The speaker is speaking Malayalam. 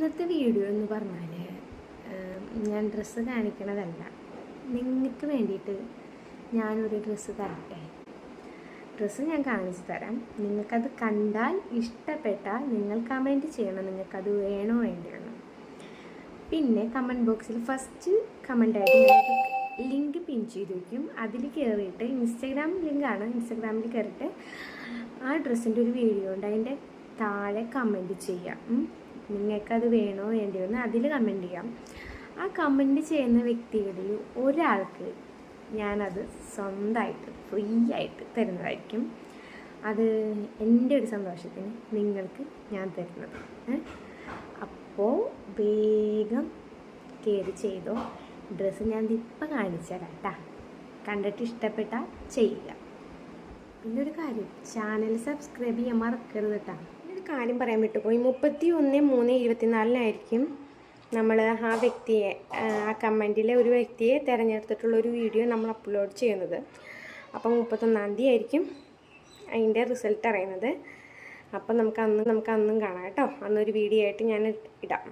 ഇന്നത്തെ വീഡിയോ എന്ന് പറഞ്ഞാൽ ഞാൻ ഡ്രസ്സ് കാണിക്കണതല്ല. നിങ്ങൾക്ക് വേണ്ടിയിട്ട് ഞാനൊരു ഡ്രസ്സ് തരട്ടെ? ഡ്രസ്സ് ഞാൻ കാണിച്ചു തരാം. നിങ്ങൾക്കത് കണ്ടാൽ ഇഷ്ടപ്പെട്ടാൽ നിങ്ങൾ കമന്റ് ചെയ്യണം. നിങ്ങൾക്കത് വേണോ വേണ്ടിയാണ്. പിന്നെ കമന്റ് ബോക്സിൽ ഫസ്റ്റ് കമന്റായിട്ട് ആയിട്ട് ലിങ്ക് പിൻ ചെയ്ത് വയ്ക്കും അതിൽ കയറിയിട്ട് ഇൻസ്റ്റഗ്രാം ലിങ്കാണ് ഇൻസ്റ്റാഗ്രാമിൽ കയറിയിട്ട് ആ ഡ്രസ്സിന്റെ ഒരു വീഡിയോ ഉണ്ട്. അതിന്റെ താഴെ കമന്റ് ചെയ്യാം. നിങ്ങൾക്കത് വേണോ വേണ്ടിയോ എന്ന് അതിൽ കമന്റ് ചെയ്യാം. ആ കമന്റ് ചെയ്യുന്ന വ്യക്തികളിൽ ഒരാൾക്ക് ഞാനത് സ്വന്തമായിട്ട് ഫ്രീ ആയിട്ട് തരുന്നതായിരിക്കും. അത് എന്റെ ഒരു സന്തോഷത്തിന് നിങ്ങൾക്ക് ഞാൻ തരുന്നത്. അപ്പോൾ വേഗം കയറി ചെയ്തോ. ഡ്രസ്സ് ഞാൻ ഇപ്പം കാണിച്ചു കേട്ടാ കണ്ടിട്ട് ഇഷ്ടപ്പെട്ടാൽ ചെയ്യുക. പിന്നെ ഒരു കാര്യം ചാനൽ സബ്സ്ക്രൈബ് ചെയ്യാൻ മറക്കരുത് കേട്ടോ കാര്യം പറയാൻ വിട്ടുപോയി. മുപ്പത്തി ഒന്ന് മൂന്ന് ഇരുപത്തിനാലിനായിരിക്കും നമ്മൾ ആ വ്യക്തിയെ ആ കമന്റിലെ ഒരു വ്യക്തിയെ തിരഞ്ഞെടുത്തിട്ടുള്ള ഒരു വീഡിയോ നമ്മൾ അപ്ലോഡ് ചെയ്യുന്നത്. അപ്പം മുപ്പത്തൊന്നാം തീയതി ആയിരിക്കും അതിന്റെ റിസൾട്ട് അറിയുന്നത്. അപ്പം നമുക്ക് അന്ന് നമുക്ക് അന്നും കാണാം കേട്ടോ. അന്നൊരു വീഡിയോ ആയിട്ട് ഞാൻ ഇടാം.